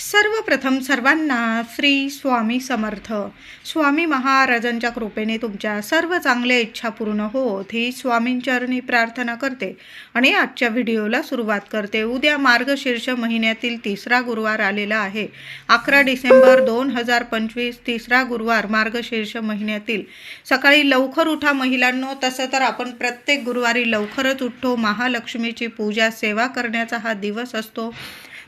सर्वप्रथम सर्वांना श्री स्वामी समर्थ. स्वामी महाराजांच्या कृपेने तुमच्या सर्व चांगल्या इच्छा पूर्ण होत ही स्वामींचरणी प्रार्थना करते. आणि आजच्या व्हिडिओला सुरुवात करते. उद्या मार्गशीर्ष महिन्यातील तिसरा गुरुवार आलेला आहे. अकरा डिसेंबर दोन हजार पंचवीस तिसरा गुरुवार मार्गशीर्ष महिन्यातील. सकाळी लवकर उठा महिलांनो. तसं तर आपण प्रत्येक गुरुवारी लवकरच उठतो. महालक्ष्मीची पूजा सेवा करण्याचा हा दिवस असतो.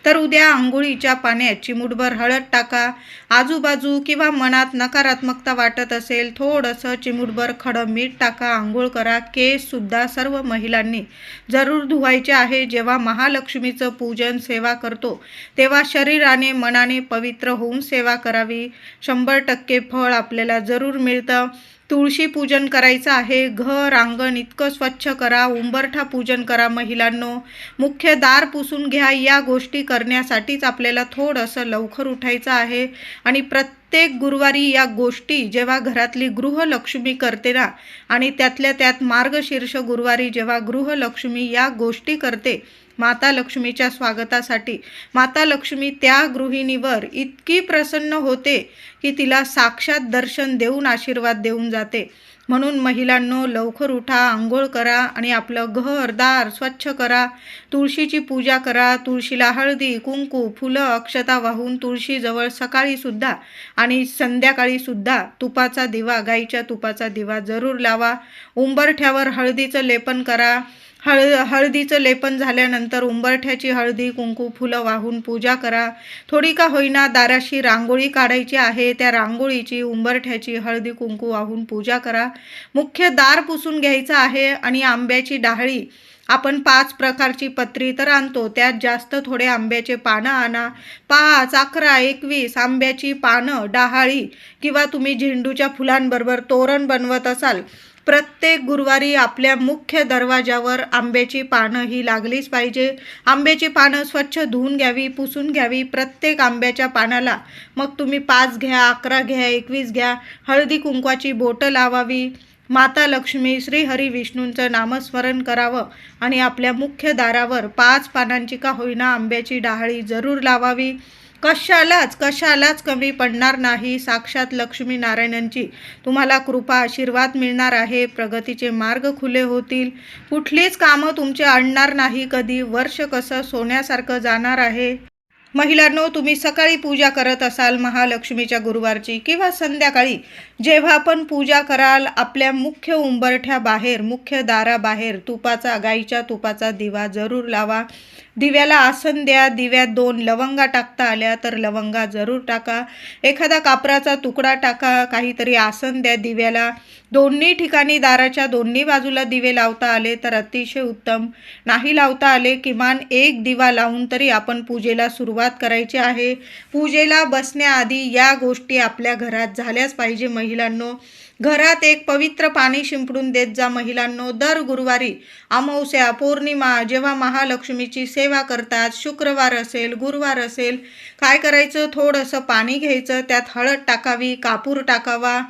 तर उद्या आंघोळीच्या पाण्यात चिमूटभर हळद टाका. आजूबाजू किंवा मनात नकारात्मकता वाटत असेल थोडंसं चिमूटभर खडं मीठ टाका आंघोळ करा. केससुद्धा सर्व महिलांनी जरूर धुवायचे आहे. जेव्हा महालक्ष्मीचं पूजन सेवा करतो तेव्हा शरीराने मनाने पवित्र होऊन सेवा करावी. शंभर टक्के फळ आपल्याला जरूर मिळतं. तुळशी पूजन करायचं आहे. घर अंगण इतकं स्वच्छ करा. उंबरठा पूजन करा महिलांनो. मुख्य दार पुसून घ्या. या गोष्टी करण्यासाठीच आपल्याला थोडंसं लवकर उठायचं आहे. आणि प्रत्येक गुरुवारी या गोष्टी जेव्हा घरातली गृहलक्ष्मी करते ना आणि त्यातल्या त्यात मार्गशीर्ष गुरुवारी जेव्हा गृहलक्ष्मी या गोष्टी करते माता लक्ष्मीच्या स्वागतासाठी. माता लक्ष्मी त्या गृहिणीवर इतकी प्रसन्न होते की तिला साक्षात दर्शन देऊन आशीर्वाद देऊन जाते. म्हणून महिलांनो लवकर उठा आंघोळ करा आणि आपलं घरदार स्वच्छ करा. तुळशीची पूजा करा तुळशीला हळदी कुंकू फुलं अक्षता वाहून तुळशीजवळ सकाळीसुद्धा आणि संध्याकाळीसुद्धा तुपाचा दिवा गाईच्या तुपाचा दिवा जरूर लावा. उंबरठ्यावर हळदीचं लेपन करा. हळद हळदीचं लेपन झाल्यानंतर उंबरठ्याची हळदी कुंकू फुलं वाहून पूजा करा. थोडी का होईना दाराशी रांगोळी काढायची आहे. त्या रांगोळीची उंबरठ्याची हळदी कुंकू वाहून पूजा करा. मुख्य दार पुसून घ्यायचं आहे आणि आंब्याची डाहळी आपण पाच प्रकारची पत्री तर आणतो. त्यात जास्त थोडे आंब्याचे पानं आणा. पाच अकरा एकवीस आंब्याची पानं डहाळी किंवा तुम्ही झेंडूच्या फुलांबरोबर तोरण बनवत असाल प्रत्येक गुरुवारी आपल्या मुख्य दरवाजावर आंब्याची पानं ही लागलीच पाहिजे. आंब्याची पानं स्वच्छ धुवून घ्यावी पुसून घ्यावी प्रत्येक आंब्याच्या पानाला. मग तुम्ही पाच घ्या अकरा घ्या एकवीस घ्या हळदी कुंकवाची बोटं लावावी. माता लक्ष्मी श्री हरी विष्णूंचं नामस्मरण करावं आणि आपल्या मुख्य दारावर पाच पानांची का होईना आंब्याची डहाळी जरूर लावावी. कशालाच कशालाच कमी पडणार नाही. साक्षात लक्ष्मी नारायणांची तुम्हाला कृपा आशीर्वाद मिळणार आहे. प्रगतीचे मार्ग खुले होतील. कुठलीच कामं तुमचे अडणार नाही. कधी वर्ष कसं सोन्यासारखं जाणार आहे. महिलांनो तुम्ही सकाळी पूजा करत असाल महालक्ष्मीच्या गुरुवारची किंवा संध्याकाळी जेव्हा आपण पूजा कराल आपल्या मुख्य उंबरठ्या बाहेर मुख्य दाराबाहेर तुपाचा गाईच्या तुपाचा दिवा जरूर लावा. दिव्याला आसन द्या दिव्यात दोन लवंगा टाकता आल्या तर लवंगा जरूर टाका. एखादा कापराचा तुकडा टाका काहीतरी आसन द्या दिव्याला. दोन्ही ठिकाणी दाराच्या दोन्ही बाजूला दिवे लावता आले तर अतिशय उत्तम. नाही लावता आले किमान एक दिवा लावून तरी आपण पूजेला सुरुवात करायची आहे. पूजेला बसण्याआधी या गोष्टी आपल्या घरात झाल्याच पाहिजे महिलांनो. घरात एक पवित्र पाणी शिंपडून देत जा महिलांनो. दर गुरुवारी अमावस्या पौर्णिमा जेव्हा महालक्ष्मीची सेवा करतात शुक्रवार असेल गुरुवार असेल काय करायचं? थोडंसं पाणी घ्यायचं त्यात हळद टाकावी कापूर टाकावा.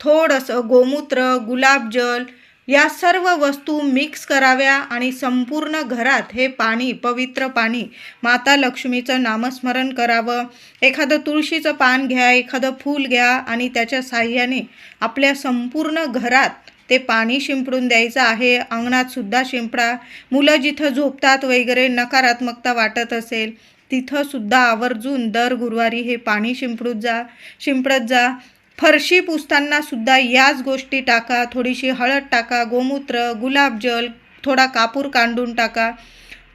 थोडंसं गोमूत्र गुलाबजल या सर्व वस्तू मिक्स कराव्या आणि संपूर्ण घरात हे पाणी पवित्र पाणी माता लक्ष्मीचं नामस्मरण करावं. एखादं तुळशीचं पान घ्या एखादं फूल घ्या आणि त्याच्या साह्याने आपल्या संपूर्ण घरात ते पाणी शिंपडून द्यायचं आहे. अंगणात सुद्धा शिंपडा. मुलं जिथं झोपतात वगैरे नकारात्मकता वाटत असेल तिथंसुद्धा आवर्जून दर गुरुवारी हे पाणी शिंपडूत जा शिंपडत जा. फरशी पुसताना सुद्धा याच गोष्टी टाका थोडीशी हळद टाका गोमूत्र गुलाबजल थोडा कापूर कांडून टाका.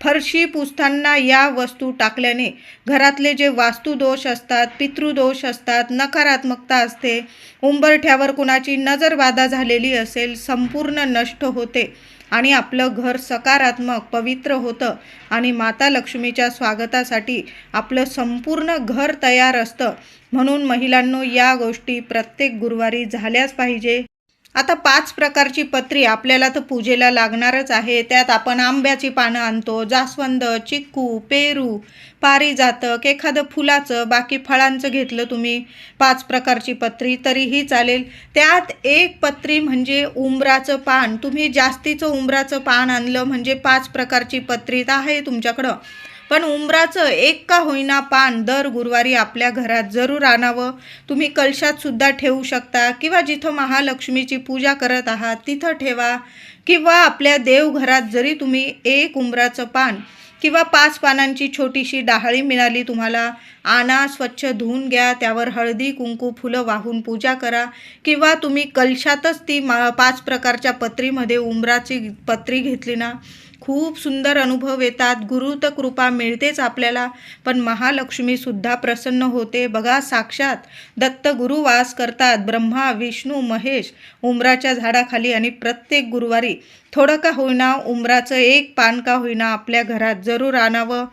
फरशी पुसताना या वस्तू टाकल्याने घरातले जे वास्तुदोष असतात पितृदोष असतात नकारात्मकता असते उंबरठ्यावर कुणाची नजरबाधा झालेली असेल संपूर्ण नष्ट होते. आणि आपलं घर सकारात्मक पवित्र होतं आणि माता लक्ष्मीच्या स्वागतासाठी आपलं संपूर्ण घर तयार असतं. म्हणून महिलांनो या गोष्टी प्रत्येक गुरुवारी झाल्याच पाहिजे. आता पाच प्रकारची पत्री आपल्याला तर पूजेला लागणारच आहे. त्यात आपण आंब्याची पानं आणतो जास्वंद चिक्कू पेरू पारिजातक एखादं फुलाचं बाकी फळांचं घेतलं तुम्ही पाच प्रकारची पत्री तरीही चालेल. त्यात एक पत्री म्हणजे उंबराचं पान. तुम्ही जास्तीचं उंबराचं पान आणलं म्हणजे पाच प्रकारची पत्री तर आहे तुमच्याकडं. पण उंबराचं एक का होईना पान दर गुरुवारी आपल्या घरात जरूर आणावं. तुम्ही कलशातसुद्धा ठेवू शकता किंवा जिथं महालक्ष्मीची पूजा करत आहात तिथं ठेवा. किंवा आपल्या देवघरात जरी तुम्ही एक उंबराचं पान किंवा पाच पानांची छोटीशी डाहळी मिळाली तुम्हाला आणा स्वच्छ धुवून घ्या त्यावर हळदी कुंकू फुलं वाहून पूजा करा. किंवा तुम्ही कलशातच ती मा पाच प्रकारच्या पत्रीमध्ये उंबराची पत्री घेतली ना खूप सुंदर अनुभव येतात. गुरु तर कृपा मिळतेच आपल्याला. पण महालक्ष्मीसुद्धा प्रसन्न होते. बघा साक्षात दत्त गुरु वास करतात. ब्रह्मा विष्णू महेश उमराच्या झाडाखाली आणि प्रत्येक गुरुवारी थोडं का होईना उमराचं एक पान का होईना आपल्या घरात जरूर आणावं.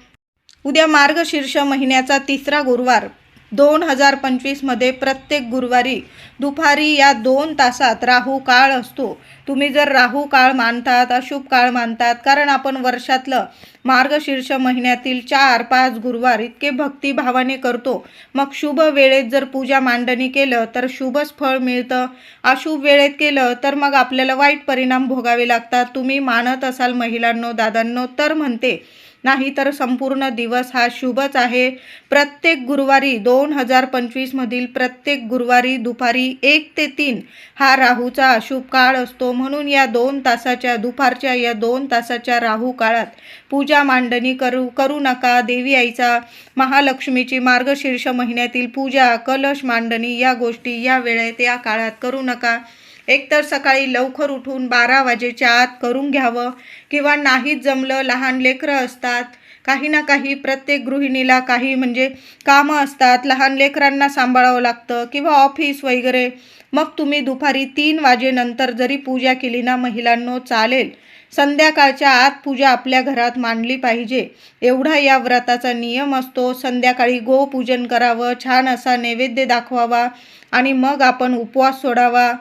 उद्या मार्गशीर्ष महिन्याचा तिसरा गुरुवार. दोन हजार पंचवीसमध्ये प्रत्येक गुरुवारी दुपारी या दोन तासात राहू काळ असतो. तुम्ही जर राहू काळ मानतात अशुभ काळ मानतात कारण आपण वर्षातलं मार्गशीर्ष महिन्यातील चार पाच गुरुवार इतके भक्तिभावाने करतो. मग शुभ वेळेत जर पूजा मांडणी केलं तर शुभच फळ मिळतं. अशुभ वेळेत केलं तर मग आपल्याला वाईट परिणाम भोगावे लागतात. तुम्ही मानत असाल महिलांनो दादांनो तर म्हणते नाही तर संपूर्ण दिवस हा शुभच आहे. प्रत्येक गुरुवारी दोन हजार पंचवीसमधील प्रत्येक गुरुवारी दुपारी एक ते तीन हा राहूचा अशुभ काळ असतो. म्हणून या दोन तासाच्या दुपारच्या या दोन तासाच्या राहू काळात पूजा मांडणी करू करू नका. देवी आईचा महालक्ष्मीची मार्गशीर्ष महिन्यातील पूजा कलश मांडणी या गोष्टी या वेळेत या काळात करू नका. एकतर सकाळी लवकर उठून बारा वाजेच्या आत करून घ्यावं किंवा नाहीच जमलं लहान लेकरं असतात काही ना काही प्रत्येक गृहिणीला काही म्हणजे कामं असतात लहान लेकरांना सांभाळावं लागतं किंवा ऑफिस वगैरे. मग तुम्ही दुपारी तीन वाजेनंतर जरी पूजा केली ना महिलांनो चालेल. संध्याकाळच्या आत पूजा आपल्या घरात मांडली पाहिजे. एवढा या व्रताचा नियम असतो संध्याकाळी गोपूजन करावं छान असा नैवेद्य दाखवावा आणि मग आपण उपवास सोडावा.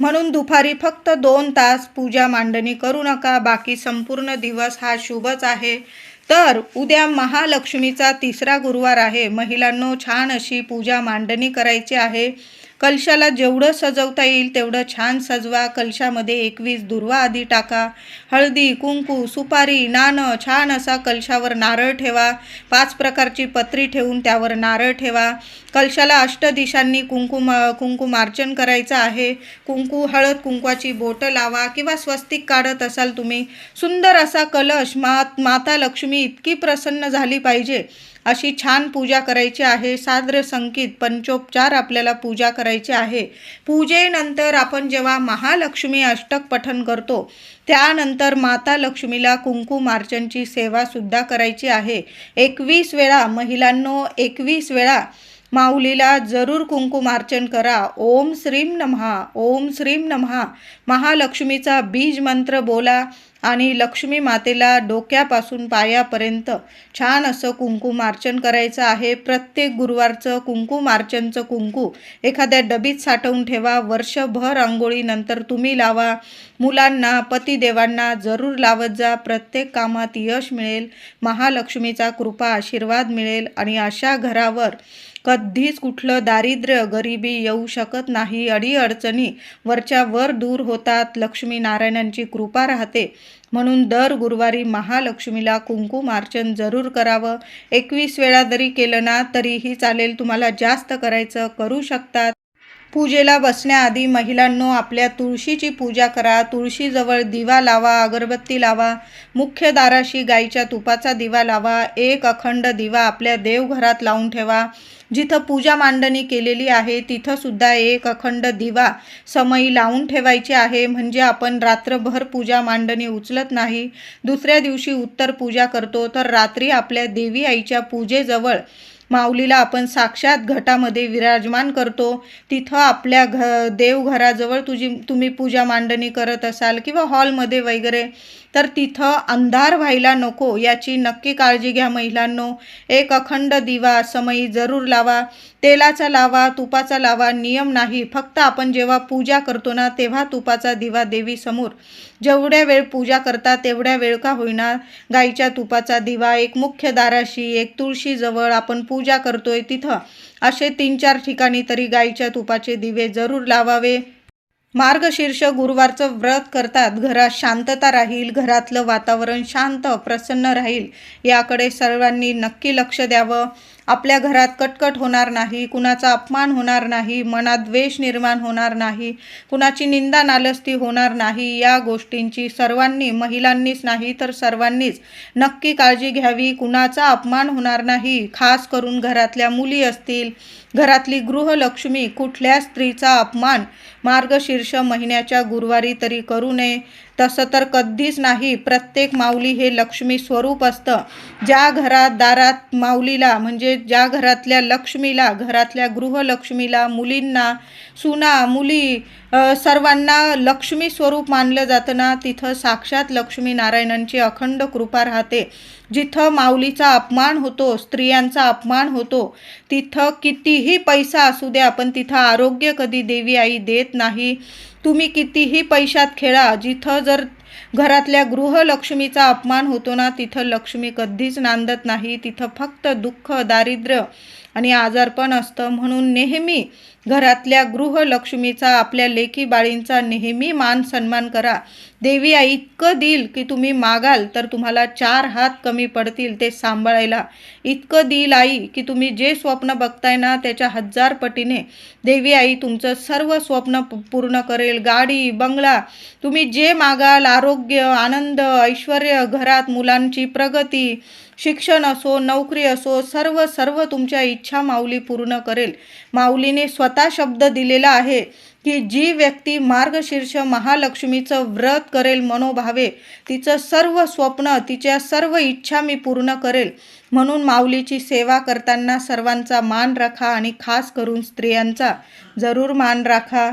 म्हणून दुपारी फक्त दोन तास पूजा मांडणी करू नका बाकी संपूर्ण दिवस हा शुभच आहे. तर उद्या महालक्ष्मीचा तिसरा गुरुवार आहे. महिलांनो छान अशी पूजा मांडणी करायची आहे. कलशाला जेवढं सजवता येईल तेवढं छान सजवा. कलशामध्ये एकवीस दुर्वा आधी टाका. हळदी कुंकू सुपारी नाणं छान असा कलशावर नारळ ठेवा. पाच प्रकारची पत्री ठेवून त्यावर नारळ ठेवा. कलशाला अष्टदिशांनी कुंकुम कुंकुमार्चन करायचं आहे. कुंकू हळद कुंकवाची बोटं लावा किंवा स्वस्तिक काढत असाल तुम्ही. सुंदर असा कलश मात माता लक्ष्मी इतकी प्रसन्न झाली पाहिजे. अशी छान पूजा करायची आहे. साद्र संकित पंचोपचार आपल्याला पूजा करायची आहे. पूजेनंतर आपण जेव्हा महालक्ष्मी अष्टक पठन करतो त्यानंतर माता लक्ष्मीला कुंकुमार्चनची सेवासुद्धा करायची आहे. एकवीस वेळा महिलांनो एकवीस वेळा माऊलीला जरूर कुंकुमार्चन करा. ओम श्रीम नमहा ओम श्रीम नमहा महालक्ष्मीचा बीज मंत्र बोला आणि लक्ष्मी मातेला डोक्यापासून पायापर्यंत छान असं कुंकुमार्चन करायचं आहे. प्रत्येक गुरुवारचं कुंकुमार्चनचं कुंकू एखाद्या डबीत साठवून ठेवा. वर्षभर आंघोळीनंतर तुम्ही लावा. मुलांना पतिदेवांना जरूर लावत जा. प्रत्येक कामात यश मिळेल. महालक्ष्मीचा कृपा आशीर्वाद मिळेल आणि अशा घरावर कधीच कुठलं दारिद्र्य गरिबी येऊ शकत नाही. अडीअडचणी वरच्या वर दूर होतात. लक्ष्मीनारायणांची कृपा राहते. म्हणून दर गुरुवारी महालक्ष्मीला कुंकुमार्चन जरूर करावं. एकवीस वेळा जरी केलं ना तरीही चालेल. तुम्हाला जास्त करायचं करू शकतात. पूजेला बसण्याआधी महिलांनो आपल्या तुळशीची पूजा करा. तुळशीजवळ दिवा लावा अगरबत्ती लावा. मुख्य दाराशी गाईच्या तुपाचा दिवा लावा. एक अखंड दिवा आपल्या देवघरात लावून ठेवा. जिथं पूजा मांडणी केलेली आहे तिथंसुद्धा एक अखंड दिवा समयी लावून ठेवायची आहे. म्हणजे आपण रात्रभर पूजा मांडणी उचलत नाही. दुसऱ्या दिवशी उत्तर पूजा करतो. तर रात्री आपल्या देवी आईच्या पूजेजवळ माऊलीला आपण साक्षात घटामध्ये विराजमान करतो. तिथं आपल्या घ देवघराजवळ तुझी तुम्ही पूजा मांडणी करत असाल किंवा हॉलमध्ये वगैरे तर तिथं अंधार व्हायला नको याची नक्की काळजी घ्या महिलांनो. एक अखंड दिवा समयी जरूर लावा. तेलाचा लावा तुपाचा लावा नियम नाही. फक्त आपण जेव्हा पूजा करतो ना तेव्हा तुपाचा दिवा देवीसमोर जेवढ्या वेळ पूजा करता तेवढ्या वेळ का होईना गाईच्या तुपाचा दिवा एक मुख्य दाराशी एक तुळशीजवळ आपण पूजा करतोय तिथं. असे तीन चार ठिकाणी तरी गाईच्या तुपाचे दिवे जरूर लावावे. मार्गशीर्ष गुरुवारचं व्रत करतात. घरात शांतता राहील घरातलं वातावरण शांत प्रसन्न राहील. याकडे सर्वांनी नक्की लक्ष द्यावं. आपल्या घरात कटकट होणार नाही कुणाचा अपमान होणार नाही मनात द्वेष निर्माण होणार नाही कुणाची निंदा नालस्ती होणार नाही या गोष्टींची सर्वांनी महिलांनीच नाही तर सर्वांनीच नक्की काळजी घ्यावी. कुणाचा अपमान होणार नाही खास करून घरातल्या मुली असतील. घरातली गृहलक्ष्मी कुठल्या स्त्रीचा अपमान मार्गशीर्ष महिन्याच्या गुरुवारी तरी करू नये. तसं तर कधीच नाही. प्रत्येक माऊली हे लक्ष्मी स्वरूप असतं. ज्या घरात दारात माऊलीला म्हणजे ज्या घरातल्या लक्ष्मीला घरातल्या गृहलक्ष्मीला मुलींना सुना मुली सर्वांना लक्ष्मी स्वरूप मानलं जातं ना तिथं साक्षात लक्ष्मी नारायणांची अखंड कृपा राहते. जिथं माऊलीचा अपमान होतो स्त्रियांचा अपमान होतो तिथं कितीही पैसा असू द्या पण तिथं आरोग्य कधी देवी आई देत नाही. तुम्ही कितीही पैशात खेळा जिथं जर घरातल्या गृहलक्ष्मीचा अपमान होतो ना तिथं लक्ष्मी कधीच नांदत नाही. तिथं फक्त दुःख दारिद्र्य आणि आजारपण असतं. म्हणून नेहमी घरातल्या गृहलक्ष्मीचा आपल्या लेखी बाळींचा नेहमी मान सन्मान करा. देवी आई इतकं देईल की तुम्ही मागाल तर तुम्हाला चार हात कमी पडतील ते सांभाळायला. इतकं देईल आई की तुम्ही जे स्वप्न बघताय ना त्याच्या हजार पटीने. देवी आई तुमचं सर्व स्वप्न पूर्ण करेल. गाडी बंगला तुम्ही जे मागाल आरोग्य आनंद ऐश्वर घरात मुलांची प्रगती शिक्षण असो नोकरी असो सर्व सर्व तुमच्या इच्छा माऊली पूर्ण करेल. माऊलीने स्वतः शब्द दिलेला आहे की जी व्यक्ती मार्गशीर्ष महालक्ष्मीचं व्रत करेल मनोभावे तिचं सर्व स्वप्न तिच्या सर्व इच्छा मी पूर्ण करेल. म्हणून माऊलीची सेवा करताना सर्वांचा मान राखा आणि खास करून स्त्रियांचा. जरूर मान राखा.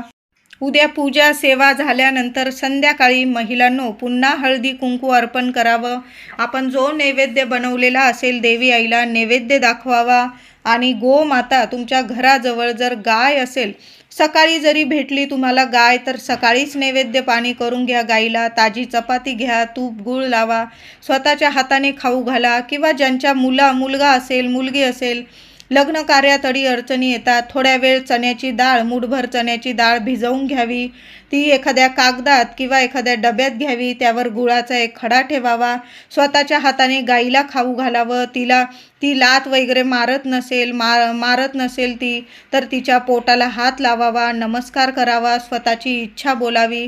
उद्या पूजा सेवा झाल्यानंतर संध्याकाळी महिलांनो पुन्हा हळदी कुंकू अर्पण करावं. आपण जो नैवेद्य बनवलेला असेल देवी आईला नैवेद्य दाखवावा. आणि गोमाता तुमच्या घराजवळ जर गाय असेल सकाळी जरी भेटली तुम्हाला गाय तर सकाळीच नैवेद्य पाणी करून घ्या गाईला. ताजी चपाती घ्या तूप गूळ लावा. स्वतःच्या हाताने खाऊ घाला किंवा ज्यांच्या मुला मुलगा असेल मुलगी असेल लग्न कार्यात अडचणी येतात. थोड्या वेळ चण्याची डाळ मूठभर चण्याची डाळ भिजवून घ्यावी. ती एखाद्या कागदात किंवा एखाद्या डब्यात घ्यावी. त्यावर गुळाचा एक खडा ठेवावा. स्वतःच्या हाताने गाईला खाऊ घालावं. तिला ती लात वगैरे मारत नसेल मा मारत नसेल ती तर तिच्या पोटाला हात लावावा. नमस्कार करावा. स्वतःची इच्छा बोलावी.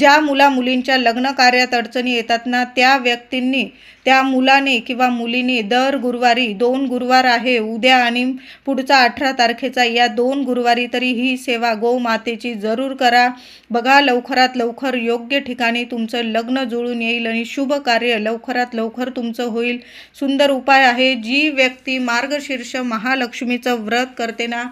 ज्या मुला मुलींच्या लग्न कार्यात अडचणी येतात ना त्या व्यक्तींनी त्या मुलाने किंवा मुलीने दर गुरुवारी दोन गुरुवार आहे उद्या आणि पुढचा अठरा तारखेचा या दोन गुरुवारी तरी ही सेवा गोमातेची जरूर करा. बघा लवकरात लवकर योग्य ठिकाणी तुमचं लग्न जुळून येईल आणि शुभ कार्य लवकरात लवकर तुमचं होईल. सुंदर उपाय आहे जी व्यक्ती मार्गशीर्ष महालक्ष्मीचं व्रत करते ना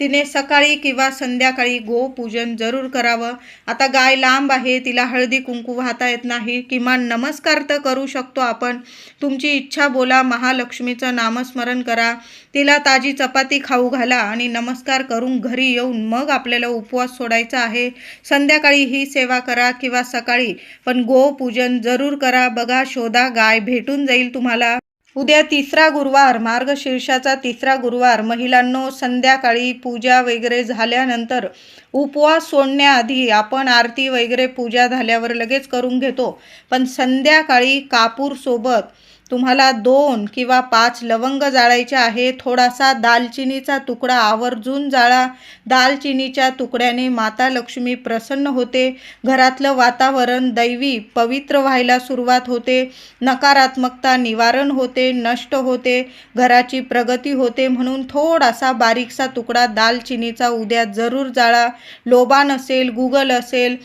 तिने सकाळी किंवा संध्याकाळी गोपूजन जरूर करावं. आता गाय लांब आहे तिला हळदी कुंकू वाहता येत नाही. किमान नमस्कार तर करू शकतो आपण. तुमची इच्छा बोला महालक्ष्मीचं नामस्मरण करा. तिला ताजी चपाती खाऊ घाला आणि नमस्कार करून घरी येऊन मग आपल्याला उपवास सोडायचा आहे. संध्याकाळी ही सेवा करा किंवा सकाळी पण गोपूजन जरूर करा. बघा शोधा गाय भेटून जाईल तुम्हाला. उद्या तिसरा गुरुवार मार्गशीर्षाचा तिसरा गुरुवार. महिलांनो संध्याकाळी पूजा वगैरे झाल्यानंतर उपवास सोडण्याआधी आपण आरती वगैरे पूजा झाल्यावर लगेच करून घेतो. पण संध्याकाळी कापूरसोबत तुम्हाला दोन किंवा पाच लवंग जाळायचे आहे थोडासा दालचिनीचा तुकडा आवर्जून जाळा. दालचिनीच्या तुकड्याने माता लक्ष्मी प्रसन्न होते. घरातलं वातावरण दैवी पवित्र व्हायला सुरुवात होते. नकारात्मकता निवारण होते नष्ट होते. घराची प्रगती होते म्हणून थोडासा बारीकसा तुकडा दालचिनीचा उद्या जरूर जाळा. लोबान असेल गुगल असेल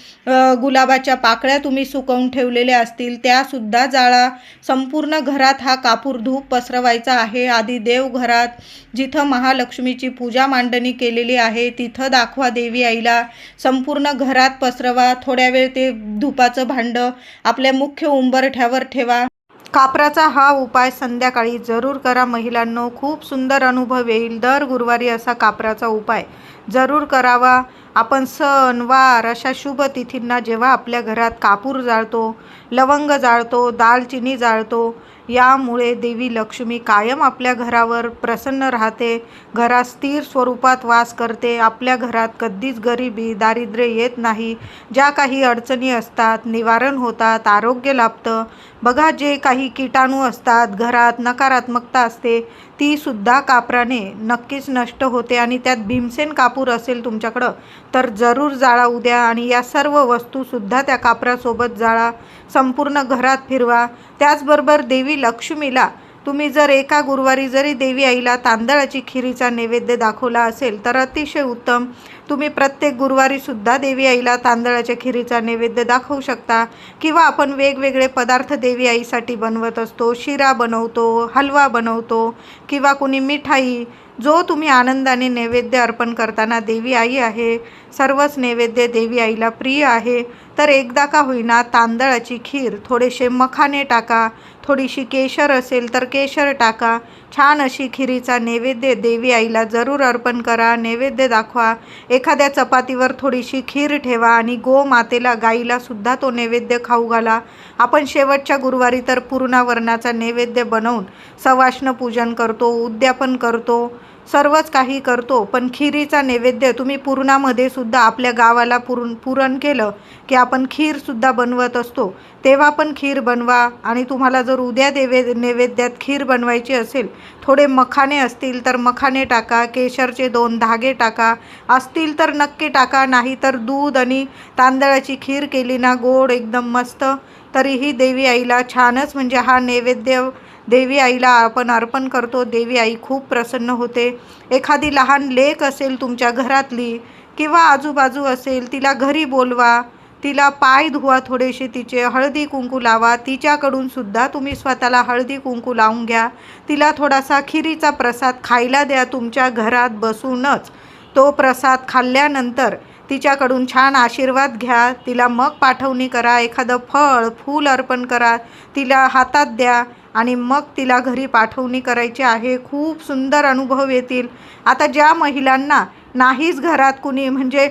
गुलाबाच्या पाकळ्या तुम्ही सुकवून ठेवलेल्या असतील त्यासुद्धा जाळा. संपूर्ण घरात हा कापूर धूप पसरवायचा आहे. आधी देवघरात जिथं महालक्ष्मीची पूजा मांडणी केलेली आहे तिथं दाखवा देवी आईला. संपूर्ण घरात पसरवा. थोड्या वेळ ते धुपाचं भांडं आपल्या मुख्य उंबरठ्यावर ठेवा. कापराचा हा उपाय संध्याकाळी जरूर करा. महिलांनो खूप सुंदर अनुभव येईल. दर गुरुवारी असा कापराचा उपाय जरूर करावा. आपण सण वार अशा शुभ तिथींना जेव्हा आपल्या घरात कापूर जाळतो लवंग जाळतो दालचिनी जाळतो यामुळे देवी लक्ष्मी कायम आपल्या घरावर प्रसन्न राहते घरात स्थिर स्वरूपात वास करते आपल्या घरात कधीच गरिबी दारिद्र्य येत नाही ज्या काही अडचणी असतात निवारण होतात आरोग्य लाभतं. बघा जे काही किटाणू असतात घरात नकारात्मकता असते तीसुद्धा कापराने नक्कीच नष्ट होते आणि त्यात भीमसेन कापूर असेल तुमच्याकडं तर जरूर जाळा उद्या आणि या सर्व वस्तूसुद्धा त्या कापरासोबत जाळा संपूर्ण घरात फिरवा. त्याचबरोबर देवी लक्ष्मीला तुम्ही जर एका गुरुवारी जरी देवी आईला तांदळाची खिरीचा नैवेद्य दाखवला असेल तर अतिशय उत्तम. तुम्ही प्रत्येक गुरुवारीसुद्धा देवी आईला तांदळाच्या खिरीचा नैवेद्य दाखवू शकता किंवा आपण वेगवेगळे पदार्थ देवी आईसाठी बनवत असतो शिरा बनवतो हलवा बनवतो किंवा कुणी मिठाई. जो तुम्ही आनंदाने नैवेद्य अर्पण करताना देवी आई आहे सर्वच नैवेद्य देवी आईला प्रिय आहे तर एकदा का होईना तांदळाची खीर थोडेसे मखाने टाका. थोडीशी केशर असेल तर केशर टाका. छान अशी खिरीचा नैवेद्य देवी आईला जरूर अर्पण करा. नैवेद्य दाखवा. एखाद्या चपातीवर थोडीशी खीर ठेवा आणि गोमातेला गाईलासुद्धा गाईला सुद्धा तो नैवेद्य खाऊ घाला. आपण शेवटच्या गुरुवारी तर पूर्णावरणाचा नैवेद्य बनवून सवाष्ण पूजन करतो उद्यापन करतो. सर्वच काही करतो पण खिरीचा नैवेद्य तुम्ही पूर्णामध्ये सुद्धा आपल्या गावाला पुरण पुरण केलं की आपण खीरसुद्धा बनवत असतो. तेव्हा पण खीर बनवा आणि तुम्हाला जर उद्या देवे नैवेद्यात खीर बनवायची असेल थोडे मखाने असतील तर मखाने टाका केशरचे दोन धागे टाका असतील तर नक्की टाका नाही तर दूध आणि तांदळाची खीर केली ना गोड एकदम मस्त. तरीही देवी आईला छानच म्हणजे हा नैवेद्य देवी आईला आपण अर्पण करतो. देवी आई खूप प्रसन्न होते. एखादी लहान लेक असेल तुमच्या घरातली किंवा आजूबाजू असेल तिला घरी बोलवा. तिला पाय धुवा थोडेसे तिचे. हळदी कुंकू लावा. तिच्याकडून सुद्धा तुम्ही स्वतःला हळदी कुंकू लावून घ्या. तिला थोडासा खिरीचा प्रसाद खायला द्या. तुमच्या घरात बसूनच तो प्रसाद खाल्ल्यानंतर तिच्याकडून छान आशीर्वाद घ्या. तिला मग पाठवणी करा. एखादं फळ फूल अर्पण करा. तिला हातात द्या. आणि मग तिला घरी पाठवणी करायची आहे. खूप सुंदर अनुभव येतील. आता ज्या महिलांना नाहीच घरात कुणी म्हणजे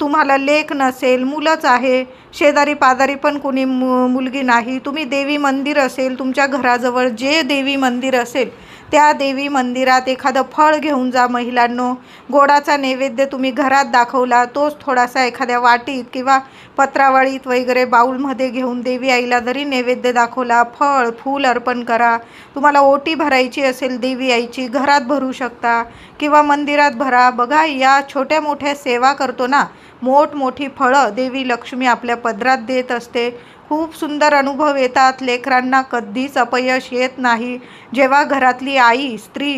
तुम्हाला लेख नसेल मुलंच आहे शेजारी पाजारी पण कुणी मु मुलगी नाही तुम्ही देवी मंदिर असेल तुमच्या घराजवळ जे देवी मंदिर असेल त्या देवी मंदिरात एखादं फळ घेऊन जा महिलांनो. गोडाचा नैवेद्य तुम्ही घरात दाखवला तोच थोडासा एखाद्या वाटीत किंवा पत्रावळीत वगैरे बाऊलमध्ये घेऊन देवी आईला जरी नैवेद्य दाखवला फळ फूल अर्पण करा. तुम्हाला ओटी भरायची असेल देवी आईची घरात भरू शकता किंवा मंदिरात भरा. बघा या छोट्या मोठ्या सेवा करतो ना. मोठमोठी फळं देवी लक्ष्मी आपल्या पदरात देत असते. खूप सुंदर अनुभव येतात. लेकरांना कधीच अपयश येत नाही. जेव्हा घरातली आई स्त्री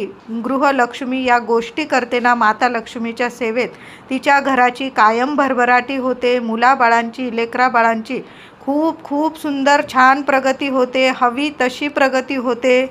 गृहलक्ष्मी या गोष्टी करते ना माता लक्ष्मीच्या सेवेत तिच्या घराची कायम भरभराटी होते. मुलाबाळांची लेकराबाळांची खूप खूप सुंदर छान प्रगती होते. हवी तशी प्रगती होते.